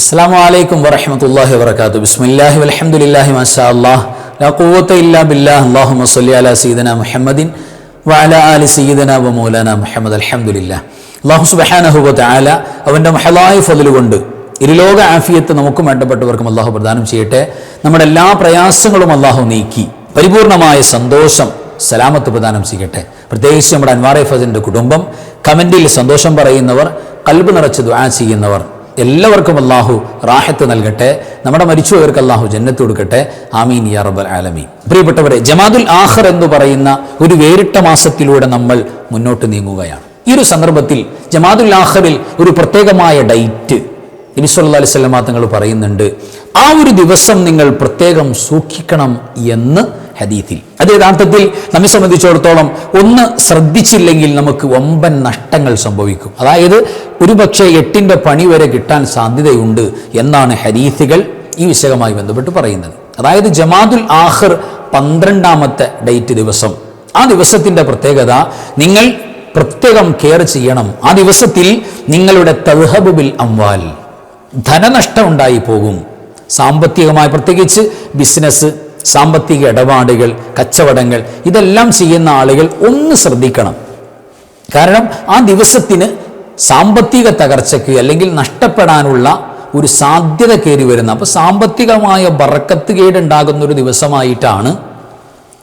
അസ്സാം വലൈക്കും വറഹമത്തല്ലാഹി വർക്കാത്തു ബിസ്മില്ലാഹി വലഹമുല്ലാഹി ലാ ഖുവത ഇല്ലാ ബില്ലാഹ് അലാ സീദന മുഹമ്മദിൻ വഅല ആലി സീദന വ മൗലാന മുഹമ്മദ്. അൽഹംദുലില്ലാഹ് അള്ളാഹു സുബ്ഹാനഹു ആല അവന്റെ മഹലായ ഫതിൽ കൊണ്ട് ഇരുലോക ആഫിയത്ത് നമുക്കും വേണ്ടപ്പെട്ടവർക്കും അള്ളാഹു പ്രദാനം ചെയ്യട്ടെ. നമ്മുടെ എല്ലാ പ്രയാസങ്ങളും അള്ളാഹു നീക്കി. പരിപൂർണമായ സന്തോഷം സലാമത്ത് പ്രദാനം ചെയ്യട്ടെ. പ്രത്യേകിച്ച് നമ്മുടെ അൻവാറെ ഫസിന്റെ കുടുംബം കമന്റിൽ സന്തോഷം പറയുന്നവർ കൽബ് നിറച്ച് ദുആ ചെയ്യുന്നവർ എല്ലാവർക്കും അള്ളാഹു റാഹത്ത് നൽകട്ടെ. നമ്മുടെ മരിച്ചുപോയവർക്ക് അള്ളാഹു ജന്നത്ത് കൊടുക്കട്ടെ. ആമീൻ യാ റബ്ബൽ ആലമീൻ. പ്രിയപ്പെട്ടവരെ ജമാദുൽ ആഹർ എന്ന് പറയുന്ന ഒരു വേറിട്ട മാസത്തിലൂടെ നമ്മൾ മുന്നോട്ട് നീങ്ങുകയാണ്. ഈ ഒരു സന്ദർഭത്തിൽ ജമാദുൽ ആഹറിൽ ഒരു പ്രത്യേകമായ ഡൈറ്റ് നബി സല്ലല്ലാഹു അലൈഹി വസല്ലമ തങ്ങൾ പറയുന്നുണ്ട് ആ ഒരു ദിവസം നിങ്ങൾ പ്രത്യേകം സൂക്ഷിക്കണം എന്ന് ഹദീത്തിൽ. അത് യഥാർത്ഥത്തിൽ നമ്മെ സംബന്ധിച്ചിടത്തോളം ഒന്ന് ശ്രദ്ധിച്ചില്ലെങ്കിൽ നമുക്ക് ഒമ്പൻ നഷ്ടങ്ങൾ സംഭവിക്കും. അതായത് ഒരുപക്ഷെ എട്ടിന്റെ പണി വരെ കിട്ടാൻ സാധ്യതയുണ്ട് എന്നാണ് ഹദീസുകൾ ഈ വിഷയവുമായി ബന്ധപ്പെട്ട് പറയുന്നത്. അതായത് ജമാദുൽ ആഹിർ പന്ത്രണ്ടാമത്തെ ഡേറ്റ് ദിവസം. ആ ദിവസത്തിന്റെ പ്രത്യേകത നിങ്ങൾ പ്രത്യേകം കെയർ ചെയ്യണം. ആ ദിവസത്തിൽ നിങ്ങളുടെ തൽഹബുബിൽ അംവാൽ ധനനഷ്ടം ഉണ്ടായി പോകും സാമ്പത്തികമായി പ്രത്യേകിച്ച് ബിസിനസ് സാമ്പത്തിക ഇടപാടുകൾ കച്ചവടങ്ങൾ ഇതെല്ലാം ചെയ്യുന്ന ആളുകൾ ഒന്ന് ശ്രദ്ധിക്കണം. കാരണം ആ ദിവസത്തിന് സാമ്പത്തിക തകർച്ചയ്ക്ക് അല്ലെങ്കിൽ നഷ്ടപ്പെടാനുള്ള ഒരു സാധ്യത കയറി വരുന്ന അപ്പോൾ സാമ്പത്തികമായ ബറക്കത്ത് കേടുണ്ടാകുന്ന ഒരു ദിവസമായിട്ടാണ്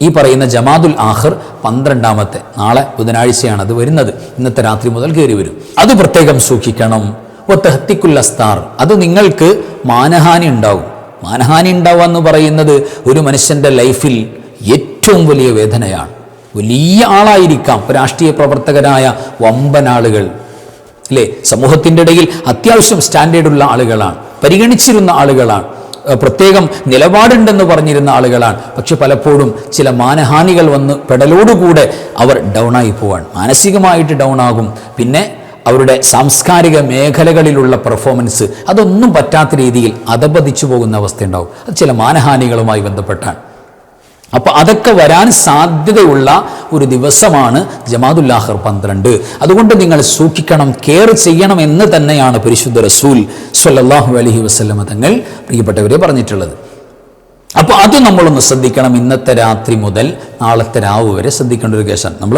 ഈ പറയുന്ന ജമാദുൽ ആഹിർ പന്ത്രണ്ടാമത്തെ നാളെ ബുധനാഴ്ചയാണ് അത് വരുന്നത്. ഇന്നത്തെ രാത്രി മുതൽ കയറി വരും. അത് പ്രത്യേകം സൂക്ഷിക്കണം. ഒത്തഹത്തിക്കുൽ അസ്താർ അത് നിങ്ങൾക്ക് മാനഹാനി ഉണ്ടാവും. മാനഹാനി ഉണ്ടാവുക എന്ന് പറയുന്നത് ഒരു മനുഷ്യന്റെ ലൈഫിൽ ഏറ്റവും വലിയ വേദനയാണ്. വലിയ ആളായിരിക്കാം രാഷ്ട്രീയ പ്രവർത്തകരായ വമ്പൻ ആളുകൾ. അല്ലേ? സമൂഹത്തിന്റെ ഇടയിൽ അത്യാവശ്യം സ്റ്റാൻഡേർഡ് ഉള്ള ആളുകളാണ്. പരിഗണിച്ചിരുന്ന ആളുകളാണ്. പ്രത്യേകം നിലപാടുണ്ടെന്ന് പറഞ്ഞിരുന്ന ആളുകളാണ്. പക്ഷെ പലപ്പോഴും ചില മാനഹാനികൾ വന്ന് പെടലോടുകൂടെ അവർ ഡൗണായി പോവാണ്. മാനസികമായിട്ട് ഡൗൺ ആകും. പിന്നെ അവരുടെ സാംസ്കാരിക മേഖലകളിലുള്ള പെർഫോമൻസ് അതൊന്നും പറ്റാത്ത രീതിയിൽ അധപതിച്ചു പോകുന്ന അവസ്ഥയുണ്ടാവും. അത് ചില മാനഹാനികളുമായി ബന്ധപ്പെട്ടാണ്. അപ്പോൾ അതൊക്കെ വരാൻ സാധ്യതയുള്ള ഒരു ദിവസമാണ് ജമാദുല്ലാഹർ പന്ത്രണ്ട്. അതുകൊണ്ട് നിങ്ങൾ സൂക്ഷിക്കണം കെയർ ചെയ്യണം എന്ന് തന്നെയാണ് പരിശുദ്ധ റസൂൽ സ്വല്ലല്ലാഹു അലഹി വസല്ലമ തങ്ങൾ പ്രിയപ്പെട്ടവരെ പറഞ്ഞിട്ടുള്ളത്. അപ്പോൾ അത് നമ്മളൊന്ന് ശ്രദ്ധിക്കണം ഇന്നത്തെ രാത്രി മുതൽ നാളത്തെ രാവ് വരെ ശ്രദ്ധിക്കേണ്ട ഒരു കേസാണ്. നമ്മൾ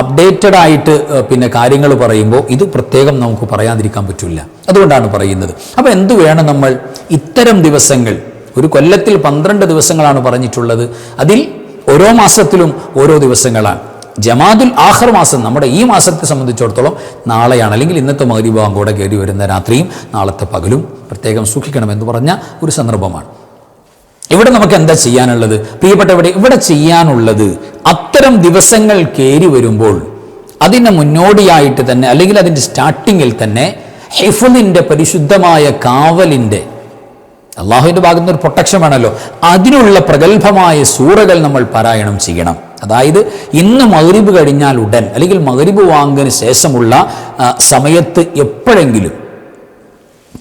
അപ്ഡേറ്റഡ് ആയിട്ട് പിന്നെ കാര്യങ്ങൾ പറയുമ്പോൾ ഇത് പ്രത്യേകം നമുക്ക് പറയാതിരിക്കാൻ പറ്റില്ല. അതുകൊണ്ടാണ് പറയുന്നത്. അപ്പോൾ എന്തു വേണം നമ്മൾ? ഇത്തരം ദിവസങ്ങൾ ഒരു കൊല്ലത്തിൽ പന്ത്രണ്ട് ദിവസങ്ങളാണ് പറഞ്ഞിട്ടുള്ളത്. അതിൽ ഓരോ മാസത്തിലും ഓരോ ദിവസങ്ങളാണ്. ജമാദുൽ ആഹർ മാസം നമ്മുടെ ഈ മാസത്തെ സംബന്ധിച്ചിടത്തോളം നാളെയാണ്. അല്ലെങ്കിൽ ഇന്നത്തെ മകരിഭാഗം കൂടെ കയറി വരുന്ന രാത്രിയും നാളത്തെ പകലും പ്രത്യേകം സൂക്ഷിക്കണമെന്ന് പറഞ്ഞ ഒരു സന്ദർഭമാണ്. ഇവിടെ നമുക്ക് എന്താ ചെയ്യാനുള്ളത്? പ്രിയപ്പെട്ടവരെ ഇവിടെ ചെയ്യാനുള്ളത് അത്തരം ദിവസങ്ങൾ കയറി വരുമ്പോൾ അതിന് മുന്നോടിയായിട്ട് തന്നെ അല്ലെങ്കിൽ അതിന്റെ സ്റ്റാർട്ടിങ്ങിൽ തന്നെ ഹിഫുലിന്റെ പരിശുദ്ധമായ കാവലിന്റെ അള്ളാഹുവിന്റെ ഭാഗത്ത് നിന്ന് ഒരു പ്രൊട്ടക്ഷൻ വേണമല്ലോ. അതിനുള്ള പ്രഗത്ഭമായ സൂറകൾ നമ്മൾ പാരായണം ചെയ്യണം. അതായത് ഇന്ന് മകരിബ് കഴിഞ്ഞാൽ ഉടൻ അല്ലെങ്കിൽ മകരിബ് വാങ്ങിന് ശേഷമുള്ള സമയത്ത് എപ്പോഴെങ്കിലും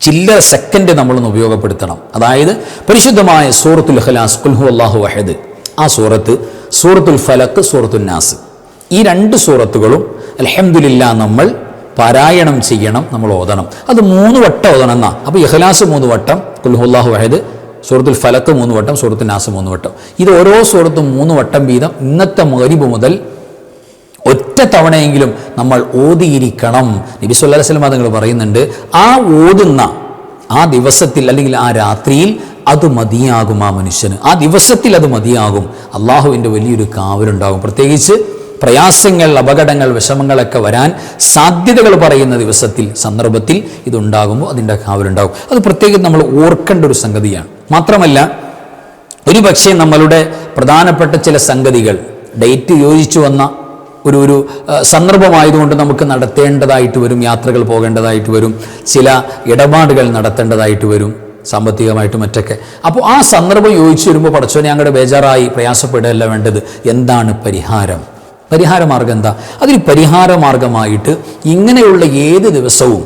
ചില്ലറ സെക്കൻഡ് നമ്മളൊന്ന് ഉപയോഗപ്പെടുത്തണം. അതായത് പരിശുദ്ധമായ സൂറത്തുൽ ഖലാസ് കുൽഹു അള്ളാഹു വഹദ്. ആ സൂറത്ത് സൂറത്തുൽ ഫലക്ക് സൂറത്തുൽ നാസ്. ഈ രണ്ട് സൂറത്തുകളും അലഹമുല്ല നമ്മൾ പാരായണം ചെയ്യണം നമ്മൾ ഓതണം. അത് മൂന്ന് വട്ടം ഓതണം എന്നാ. അപ്പോൾ ഇഹ്ലാസ് മൂന്ന് വട്ടം കുൽഹുല്ലാഹു വഹദ് സൂറത്തുൽ ഫലക്ക് മൂന്ന് വട്ടം സൂറത്തുൽ നാസ് മൂന്ന് വട്ടം. ഇത് ഓരോ സൂറത്തും മൂന്ന് വട്ടം വീതം ഇന്നത്തെ മകരിബ് മുതൽ ഒറ്റ തവണയെങ്കിലും നമ്മൾ ഓതിയിരിക്കണം. നബി സല്ലല്ലാഹു അലൈഹി വസല്ലം തങ്ങൾ പറയുന്നുണ്ട് ആ ഓതുന്ന ആ ദിവസത്തിൽ അല്ലെങ്കിൽ ആ രാത്രിയിൽ അത് മതിയാകും ആ മനുഷ്യന്. ആ ദിവസത്തിൽ അത് മതിയാകും. അള്ളാഹുവിന്റെ വലിയൊരു കാവലുണ്ടാകും. പ്രത്യേകിച്ച് പ്രയാസങ്ങൾ അപകടങ്ങൾ വിഷമങ്ങളൊക്കെ വരാൻ സാധ്യതകൾ പറയുന്ന ദിവസത്തിൽ സന്ദർഭത്തിൽ ഇതുണ്ടാകുമ്പോൾ അതിന്റെ കാവലുണ്ടാകും. അത് പ്രത്യേകിച്ച് നമ്മൾ ഓർക്കേണ്ട ഒരു സംഗതിയാണ്. മാത്രമല്ല ഒരു പക്ഷേ നമ്മളുടെ പ്രധാനപ്പെട്ട ചില സംഗതികൾ ഡേറ്റ് യോജിച്ചു വന്ന ഒരു ഒരു സന്ദർഭമായതുകൊണ്ട് നമുക്ക് നടത്തേണ്ടതായിട്ട് വരും യാത്രകൾ പോകേണ്ടതായിട്ട് വരും ചില ഇടപാടുകൾ നടത്തേണ്ടതായിട്ട് വരും സാമ്പത്തികമായിട്ട് മറ്റൊക്കെ. അപ്പോൾ ആ സന്ദർഭം യോജിച്ചു വരുമ്പോൾ പടച്ചോനെ ഞങ്ങളുടെ ബേജാറായി പ്രയാസപ്പെടുകയല്ല വേണ്ടത്. എന്താണ് പരിഹാരം? പരിഹാര മാർഗം എന്താ? അതിന് പരിഹാര മാർഗമായിട്ട് ഇങ്ങനെയുള്ള ഏത് ദിവസവും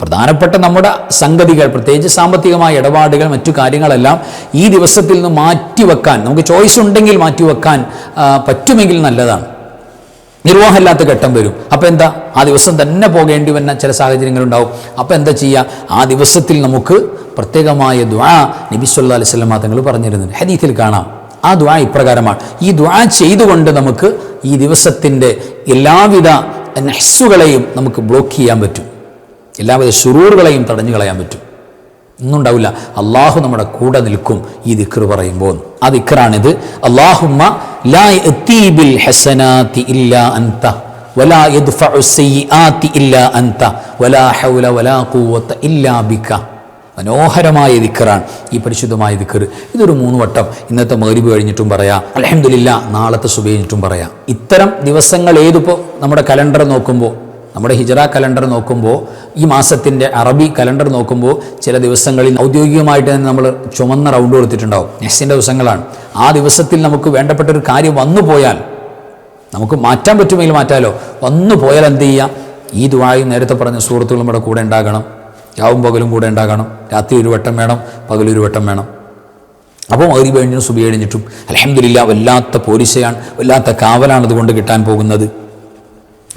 പ്രധാനപ്പെട്ട നമ്മുടെ സംഗതികൾ പ്രത്യേകിച്ച് സാമ്പത്തികമായ ഇടപാടുകൾ മറ്റു കാര്യങ്ങളെല്ലാം ഈ ദിവസത്തിൽ നിന്ന് മാറ്റിവെക്കാൻ നമുക്ക് ചോയ്സ് ഉണ്ടെങ്കിൽ മാറ്റിവെക്കാൻ പറ്റുമെങ്കിൽ നല്ലതാണ്. നിർവാഹമില്ലാത്ത ഘട്ടം വരും. അപ്പം എന്താ? ആ ദിവസം തന്നെ പോകേണ്ടി വന്ന ചില സാഹചര്യങ്ങളുണ്ടാവും അപ്പം എന്താ ചെയ്യുക ആ ദിവസത്തിൽ നമുക്ക് പ്രത്യേകമായ ദ്വാ നബി സല്ലാ അലൈഹി സ്വലം തങ്ങൾ പറഞ്ഞിരുന്നുണ്ട് ഹദീത്തിൽ കാണാം. ആ ദ്വാ ഇപ്രകാരമാണ്. ഈ ദ്വാ ചെയ്തുകൊണ്ട് നമുക്ക് ഈ ദിവസത്തിന്റെ എല്ലാവിധ നെഹ്സുകളെയും നമുക്ക് ബ്ലോക്ക് ചെയ്യാൻ പറ്റും. എല്ലാവിധ ഷുറൂറുകളെയും തടഞ്ഞു കളയാൻ പറ്റും. ഒന്നും ഉണ്ടാവില്ല അള്ളാഹു നമ്മുടെ കൂടെ നിൽക്കും. ഈ ദിക്ർ പറയുമ്പോൾ. ആ ദിക്റാണിത്. അള്ളാഹുമ്മ ലാ ഹസനാതി ഇല്ലാ അൻത മനോഹരമായ ദിക്കറാണ് ഈ പരിശുദ്ധമായ ദിക്കർ ഇതൊരു മൂന്ന് വട്ടം ഇന്നത്തെ മേരിബ് കഴിഞ്ഞിട്ടും പറയാം അലഹമില്ല നാളത്തെ സുബ കഴിഞ്ഞിട്ടും പറയാം. ഇത്തരം ദിവസങ്ങൾ ഏതിപ്പോൾ നമ്മുടെ കലണ്ടർ നോക്കുമ്പോൾ നമ്മുടെ ഹിജറ കലണ്ടർ നോക്കുമ്പോൾ ഈ മാസത്തിന്റെ അറബി കലണ്ടർ നോക്കുമ്പോൾ ചില ദിവസങ്ങളിൽ ഔദ്യോഗികമായിട്ട് തന്നെ നമ്മൾ ചുമന്ന റൗണ്ട് കൊടുത്തിട്ടുണ്ടാവും. നെക്സ്റ്റിന്റെ ദിവസങ്ങളാണ്. ആ ദിവസത്തിൽ നമുക്ക് വേണ്ടപ്പെട്ട ഒരു കാര്യം വന്നു പോയാൽ നമുക്ക് മാറ്റാൻ പറ്റുമെങ്കിൽ മാറ്റാലോ? വന്നു പോയാൽ എന്ത് ചെയ്യാം? ഈ ദുവായും നേരത്തെ പറഞ്ഞ സുഹൃത്തുക്കളും നമ്മുടെ കൂടെ ഉണ്ടാകണം. രാവും പകലും കൂടെ ഉണ്ടാകണം. രാത്രി ഒരു വട്ടം വേണം പകലൊരു വട്ടം വേണം. അപ്പോൾ മകരി കഴിഞ്ഞും സുബി കഴിഞ്ഞിട്ടും. അലഹമില്ല വല്ലാത്ത പോലീസയാണ് വല്ലാത്ത കാവലാണ് അതുകൊണ്ട് കിട്ടാൻ പോകുന്നത്.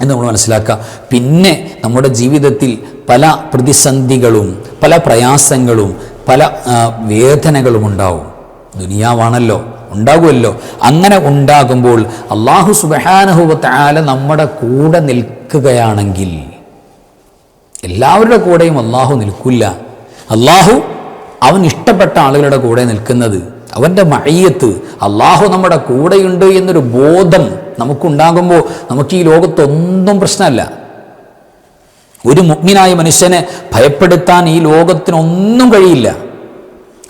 എന്ന് നമ്മൾ മനസ്സിലാക്കുക. പിന്നെ നമ്മുടെ ജീവിതത്തിൽ പല പ്രതിസന്ധികളും പല പ്രയാസങ്ങളും പല വേദനകളും ഉണ്ടാവും. ദുനിയാവാണല്ലോ ഉണ്ടാകുമല്ലോ. അങ്ങനെ ഉണ്ടാകുമ്പോൾ അള്ളാഹു സുബഹാനഹുവത്താല നമ്മുടെ കൂടെ നിൽക്കുകയാണെങ്കിൽ എല്ലാവരുടെ കൂടെയും അള്ളാഹു നിൽക്കില്ല. അള്ളാഹു അവൻ ഇഷ്ടപ്പെട്ട ആളുകളുടെ കൂടെ നിൽക്കുന്നത് അവന്റെ മഴയത്ത് അള്ളാഹു നമ്മുടെ കൂടെയുണ്ട് എന്നൊരു ബോധം നമുക്കുണ്ടാകുമ്പോൾ നമുക്ക് ഈ ലോകത്തൊന്നും പ്രശ്നമല്ല. ഒരു മുഗ്മിനായ മനുഷ്യനെ ഭയപ്പെടുത്താൻ ഈ ലോകത്തിനൊന്നും കഴിയില്ല.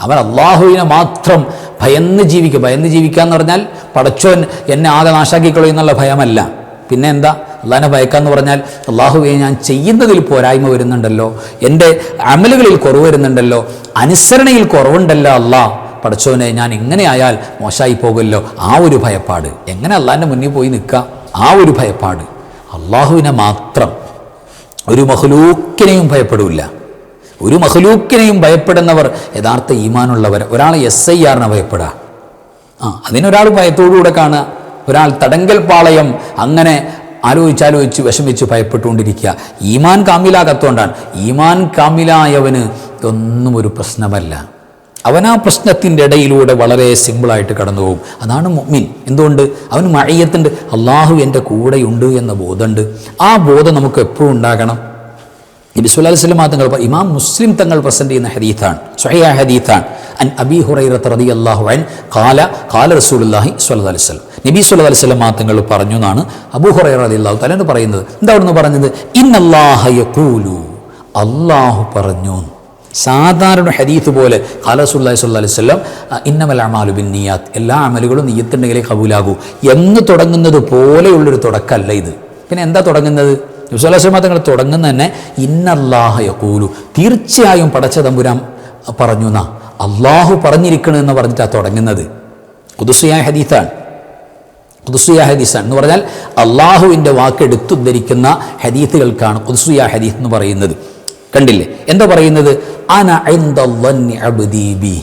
അവൻ അള്ളാഹുവിനെ മാത്രം ഭയന്ന് ജീവിക്കുക. ഭയന്ന് ജീവിക്കുക എന്ന് പറഞ്ഞാൽ പടച്ചോൻ എന്നെ ആകെ നാശാക്കിക്കളയും എന്നുള്ള ഭയമല്ല. പിന്നെ എന്താ? അള്ളാഹിനെ ഭയക്കാന്ന് പറഞ്ഞാൽ അള്ളാഹുവെ ഞാൻ ചെയ്യുന്നതിൽ പോരായ്മ വരുന്നുണ്ടല്ലോ. എന്റെ അമലുകളിൽ കുറവ് വരുന്നുണ്ടല്ലോ. അനുസരണയിൽ കുറവുണ്ടല്ലോ അള്ളാഹ്. പടച്ചോനെ ഞാൻ ഇങ്ങനെ ആയാൽ മോശമായി പോകുമല്ലോ? ആ ഒരു ഭയപ്പാട്. എങ്ങനെ അള്ളാഹിന്റെ മുന്നിൽ പോയി നിൽക്കുക? ആ ഒരു ഭയപ്പാട്. അള്ളാഹുവിനെ മാത്രം ഒരു മഹ്ലൂക്കിനെയും ഭയപ്പെടില്ല ഒരു മഹ്ലൂക്കിനെയും ഭയപ്പെടുന്നവർ യഥാർത്ഥ ഈമാനുള്ളവർ. ഒരാൾ എസ് ഐ ആറിനെ ഭയപ്പെടുക. ആ അതിനൊരാൾ ഭയത്തോടുകൂടെ കാണുക. ഒരാൾ തടങ്കൽ പാളയം അങ്ങനെ ആലോചിച്ചാലോചിച്ച് വിഷമിച്ച് ഭയപ്പെട്ടുകൊണ്ടിരിക്കുക. ഈമാൻ കാമിലാകത്തോണ്ടാണ് ഈമാൻ കാമിലായവന് ഇതൊന്നും ഒരു പ്രശ്നമല്ല. അവൻ ആ പ്രശ്നത്തിന്റെ ഇടയിലൂടെ വളരെ സിമ്പിളായിട്ട് കടന്നു പോകും അതാണ് മുഅ്മിൻ. എന്തുകൊണ്ട്? അവൻ മഴയത്തുണ്ട് അള്ളാഹു എന്റെ കൂടെയുണ്ട് എന്ന ബോധമുണ്ട്. ആ ബോധം നമുക്ക് എപ്പോഴും ഉണ്ടാകണം. നബി സുല്ലാ വസ്ലം തങ്ങൾ ഇമാം മുസ്ലിം തങ്ങൾ പ്രസന്റ് ചെയ്യുന്ന ഹദീത്താണ്. സ്വഹയ ഹദീത്താണ്. അൻ അബി ഹുറൈറത്ത് റളിയല്ലാഹു അൻ ഖാല ഖാല റസൂലുള്ളാഹി സ്വല്ലല്ലാഹു അലൈഹി വസല്ലം. നബി സുല്ലാ അലൈഹി തങ്ങൾ പറഞ്ഞു എന്നാണ് അബൂ ഹുറൈറ റളിയല്ലാഹു അള്ളാഹു എന്ന് പറയുന്നത്. എന്താ അവിടുന്ന് പറഞ്ഞത്? ഇന്നല്ലാഹ യഖൂലു. അല്ലാഹു പറഞ്ഞു സാധാരണ ഹദീത്ത് പോലെ ഖാലസുല്ലാഹി റസൂലുള്ളാഹി അലൈഹി വസല്ലം ഇന്നമൽ അമാലു ബിൻ നിയാത്ത് എല്ലാ അമലുകളും നീയത്തുണ്ടെങ്കിലേ കബൂലാകൂ എന്ന് തുടങ്ങുന്നത് പോലെയുള്ളൊരു തുടക്കമല്ല ഇത്. പിന്നെ എന്താ തുടങ്ങുന്നത്? വിശ്വാസമാ തങ്ങൾ തുടങ്ങുന്ന തന്നെ ഇന്നല്ലാഹ യഖൂലു. തീർച്ചയായും പടച്ച തമ്പുരാൻ പറഞ്ഞു എന്നാ. അള്ളാഹു പറഞ്ഞിരിക്കണമെന്ന് പറഞ്ഞിട്ടാണ് തുടങ്ങുന്നത്. കുതുസിയായ ഹദീത്താണ് കുതുസിയ ഹദീസാണ്. എന്ന് പറഞ്ഞാൽ അള്ളാഹുവിന്റെ വാക്ക് എടുത്തുദ്ധരിക്കുന്ന ഹദീത്തുകൾക്കാണ് കുതുസിയ ഹദീസ് എന്ന് പറയുന്നത്. കണ്ടില്ലേ? എന്താ പറയുന്നത്? അന ഇൻദല്ലന്നി അബ്ദീ ബി.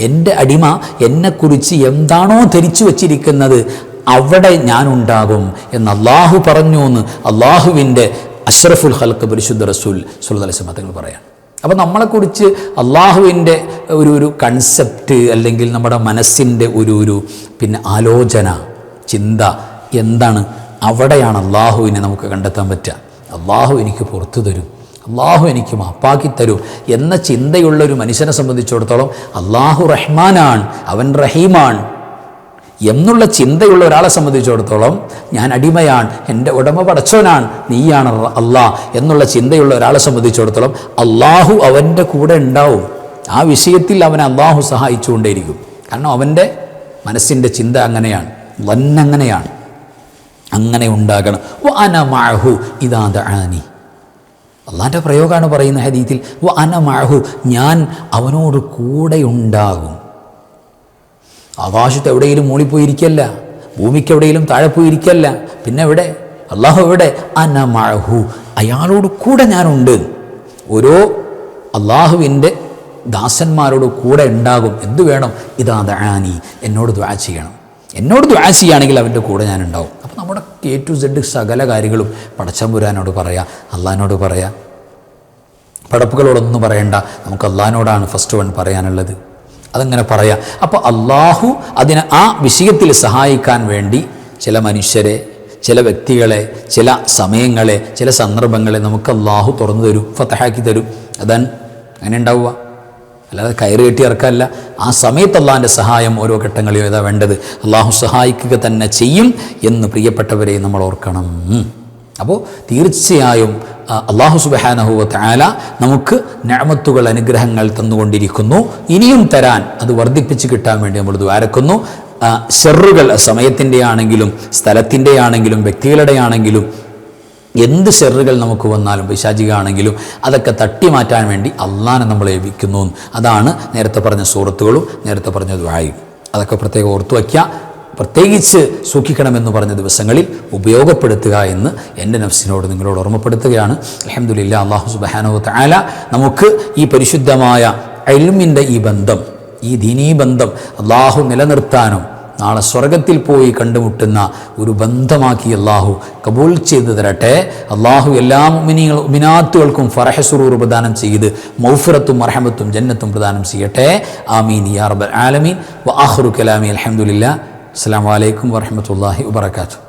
എന്റെ അടിമ എന്നെക്കുറിച്ച് എന്താണോ ധരിച്ചു വച്ചിരിക്കുന്നത് അവിടെ ഞാനുണ്ടാകും എന്ന് അള്ളാഹു പറഞ്ഞു എന്ന് അള്ളാഹുവിന്റെ അഷ്റഫുൽ ഹൽക്ക് പരിശുദ്ധ റസൂൽ സുല്ലാ തങ്ങൾ പറയാം. അപ്പോൾ നമ്മളെക്കുറിച്ച് അള്ളാഹുവിന്റെ ഒരു ഒരു കൺസെപ്റ്റ് അല്ലെങ്കിൽ നമ്മുടെ മനസ്സിന്റെ ഒരു ഒരു പിന്നെ ആലോചന ചിന്ത എന്താണ്? അവിടെയാണ് അള്ളാഹുവിനെ നമുക്ക് കണ്ടെത്താൻ പറ്റുക. അള്ളാഹു എനിക്ക് പുറത്തു തരും. അള്ളാഹു എനിക്ക് മാപ്പാക്കി തരൂ എന്ന ചിന്തയുള്ള ഒരു മനുഷ്യനെ സംബന്ധിച്ചിടത്തോളം അള്ളാഹു റഹ്മാനാണ് അവൻ റഹീമാണ് എന്നുള്ള ചിന്തയുള്ള ഒരാളെ സംബന്ധിച്ചിടത്തോളം ഞാൻ അടിമയാണ് എന്റെ ഉടമ പടച്ചോനാണ് നീയാണ് അള്ളാഹ് എന്നുള്ള ചിന്തയുള്ള ഒരാളെ സംബന്ധിച്ചിടത്തോളം അള്ളാഹു അവന്റെ കൂടെ ഉണ്ടാവും. ആ വിഷയത്തിൽ അവനെ അള്ളാഹു സഹായിച്ചുകൊണ്ടേയിരിക്കും. കാരണം അവന്റെ മനസ്സിന്റെ ചിന്ത അങ്ങനെയാണ് വന്നങ്ങനെയാണ് അങ്ങനെ ഉണ്ടാകണം. ഇതാ ദഅാനി. അള്ളാന്റെ പ്രയോഗമാണ് പറയുന്ന ഹദീത്തിൽ വ അന മാഹു ഞാൻ അവനോട് കൂടെ ഉണ്ടാകും ആകാശത്ത് എവിടെയെങ്കിലും മൂളിപ്പോയിരിക്കല്ല ഭൂമിക്ക് എവിടെയെങ്കിലും താഴെ പോയിരിക്കല്ല പിന്നെ എവിടെ? അള്ളാഹു എവിടെ? അനമഴഹു അയാളോട് കൂടെ ഞാനുണ്ട്. ഓരോ അള്ളാഹുവിന്റെ ദാസന്മാരോട് കൂടെ ഉണ്ടാകും. എന്തു വേണം? ഇതാ ദാനി എന്നോട് ദ്വാ ചെയ്യണം. എന്നോട് ദ്വാ ചെയ്യുകയാണെങ്കിൽ അവന്റെ കൂടെ ഞാൻ ഉണ്ടാവും അപ്പോൾ നമ്മുടെ എ ടു സെഡ് സകല കാര്യങ്ങളും പടച്ചമ്പുരാനോട് പറയാം അള്ളഹാനോട് പറയാം. പടപ്പുകളോടൊന്നും പറയണ്ട നമുക്ക് അള്ളഹാനോടാണ് ഫസ്റ്റ് വൺ പറയാനുള്ളത്. അതങ്ങനെ പറയാം. അപ്പോൾ അള്ളാഹു അതിനെ ആ വിഷയത്തിൽ സഹായിക്കാൻ വേണ്ടി ചില മനുഷ്യരെ ചില വ്യക്തികളെ ചില സമയങ്ങളെ ചില സന്ദർഭങ്ങളെ നമുക്ക് അള്ളാഹു തുറന്നു തരും ഫത്തഹാക്കി തരും. അതാണ് അങ്ങനെ ഉണ്ടാവുക അല്ലാതെ കയറി കെട്ടി ഇറക്കല്ല. ആ സമയത്ത് അള്ളാഹിന്റെ സഹായം ഓരോ ഘട്ടങ്ങളിലും ഏതാ വേണ്ടത്? അള്ളാഹു സഹായിക്കുക തന്നെ ചെയ്യും എന്ന് പ്രിയപ്പെട്ടവരെ നമ്മൾ ഓർക്കണം. അപ്പോൾ തീർച്ചയായും അള്ളാഹു സുബഹാനഹുവത്ത് ആല നമുക്ക് ഞാമത്തുകൾ അനുഗ്രഹങ്ങൾ തന്നുകൊണ്ടിരിക്കുന്നു. ഇനിയും തരാൻ അത് വർദ്ധിപ്പിച്ച് കിട്ടാൻ വേണ്ടി നമ്മൾ ദ്വാരക്കുന്നു ഷെറുകൾ സമയത്തിന്റെ ആണെങ്കിലും സ്ഥലത്തിന്റെ ആണെങ്കിലും വ്യക്തികളുടെ ആണെങ്കിലും എന്ത് ഷെറുകൾ നമുക്ക് വന്നാലും പൈശാചികാണെങ്കിലും അതൊക്കെ തട്ടി മാറ്റാൻ വേണ്ടി അള്ളാനെ നമ്മൾ ഏൽപ്പിക്കുന്നു അതാണ് നേരത്തെ പറഞ്ഞ സൂറത്തുകളും നേരത്തെ പറഞ്ഞ ദ്വായും അതൊക്കെ പ്രത്യേകം ഓർത്തു വയ്ക്കുക. പ്രത്യേകിച്ച് സൂക്ഷിക്കണമെന്ന് പറഞ്ഞ ദിവസങ്ങളിൽ ഉപയോഗപ്പെടുത്തുക എന്ന് എന്റെ നഫ്സിനോട് നിങ്ങളോട് ഓർമ്മപ്പെടുത്തുകയാണ്. അലഹമുല്ല അള്ളാഹു സുബാനോ താല നമുക്ക് ഈ പരിശുദ്ധമായ എൽമിന്റെ ഈ ബന്ധം ഈ ദീനീ ബന്ധം അള്ളാഹു നിലനിർത്താനും നാളെ സ്വർഗത്തിൽ പോയി കണ്ടുമുട്ടുന്ന ഒരു ബന്ധമാക്കി അള്ളാഹു കബൂൽ ചെയ്തു തരട്ടെ. അള്ളാഹു എല്ലാ മിനിങ്ങൾ മിനാത്തുകൾക്കും ഫറഹസുറൂർ പ്രദാനം ചെയ്ത് മൗഫിറത്തും അർഹമത്തും ജന്നത്തും പ്രദാനം ചെയ്യട്ടെ. ആമീൻ. യാ റബ്ബൽ ആലമീൻ. വ ആഖിറു കലാമി അലഹമുല്ല അസ്സാം വലൈക്കും വറഹ്മത്തുള്ളാഹി വബറകാതുഹു.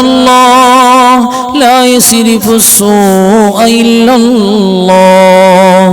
الله لا يصرف السوء إلا الله.